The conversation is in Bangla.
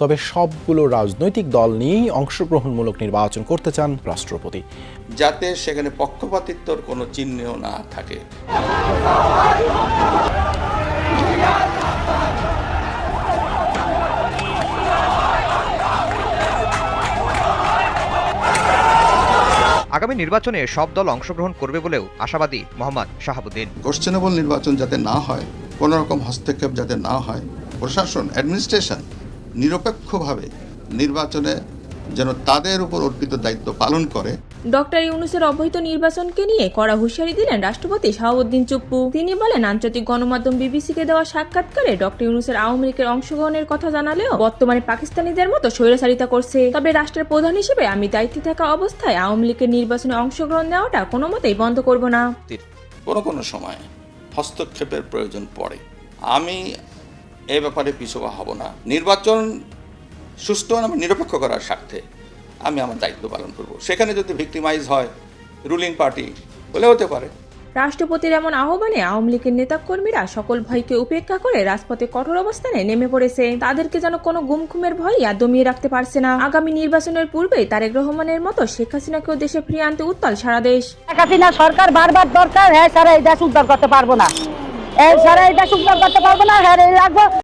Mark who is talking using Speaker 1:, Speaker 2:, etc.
Speaker 1: তবে সবগুলো রাজনৈতিক দল নিয়েই অংশগ্রহণমূলক নির্বাচন করতে চান রাষ্ট্রপতি।
Speaker 2: যাতে সেখানে পক্ষপাতিত্বর কোনো চিহ্ন না থাকে।
Speaker 3: আগামী নির্বাচনে সব দল অংশগ্রহণ করবে বলেও আশাবাদী মোহাম্মদ শাহাবুদ্দিন।
Speaker 2: কোশ্চেনেবল নির্বাচন যাতে না হয় কোনো রকম হস্তক্ষেপ যাতে না হয় প্রশাসন অ্যাডমিনিস্ট্রেশন নিরপেক্ষভাবে নির্বাচনে যেন তাদের উপর অর্পিত দায়িত্ব পালন করে।
Speaker 4: ডক্টর ইউনুসের অবৈধ নির্বাচনকে নিয়ে কড়া হুঁশিয়ারি দিলেন রাষ্ট্রপতি শাহাবুদ্দিন চুপ্পু। তিনি বলেন আন্তর্জাতিক গণমাধ্যম বিবিসিকে দেওয়া সাক্ষাৎকারে ডক্টর ইউনুসের আওয়ামী লীগের অংশগ্রহণের কথা জানালেও বর্তমানে পাকিস্তানিদের মতো স্বৈরাচারিতা করছে। তবে রাষ্ট্রের প্রধান হিসেবে আমি দায়িত্বে থাকা অবস্থায় আওয়ামী লীগের নির্বাচনে অংশগ্রহণ নেওয়াটা কোনো মতেই বন্ধ করব না।
Speaker 2: কোনো কোনো সময় হস্তক্ষেপের প্রয়োজন পড়ে। আমি এ ব্যাপারে পিছুপা হব না। নির্বাচন সুস্থ এবং নিরপেক্ষ করার স্বার্থে আমি আমার দায়িত্ব পালন করব। সেখানে যদি ভিক্টিমাইজ হয় রুলিং পার্টি হলে হতে পারে।
Speaker 4: রাষ্ট্রপতির এমন আহ্বানে আওয়ামী লীগের নেতাকর্মীরা সকল ভয়কে উপেক্ষা করে রাজপথে কঠোর অবস্থানে নেমে পড়েছে। তাদেরকে যেন কোনো গুমখুমের ভয় আর দমিয়ে রাখতে পারছে না। আগামী নির্বাচনের পূর্বেই তারেক রহমানের মতো শেখ হাসিনাকেও দেশে ফিরিয়ে আনতে উত্তাল সারা দেশ।
Speaker 5: শেখ হাসিনা সরকার বারবার দরকার হ্যাঁ সারা এই দেশ উদ্ধার করতে পারব না। এই সারা এই দেশ উদ্ধার করতে পারব না হ্যাঁ এই রাখব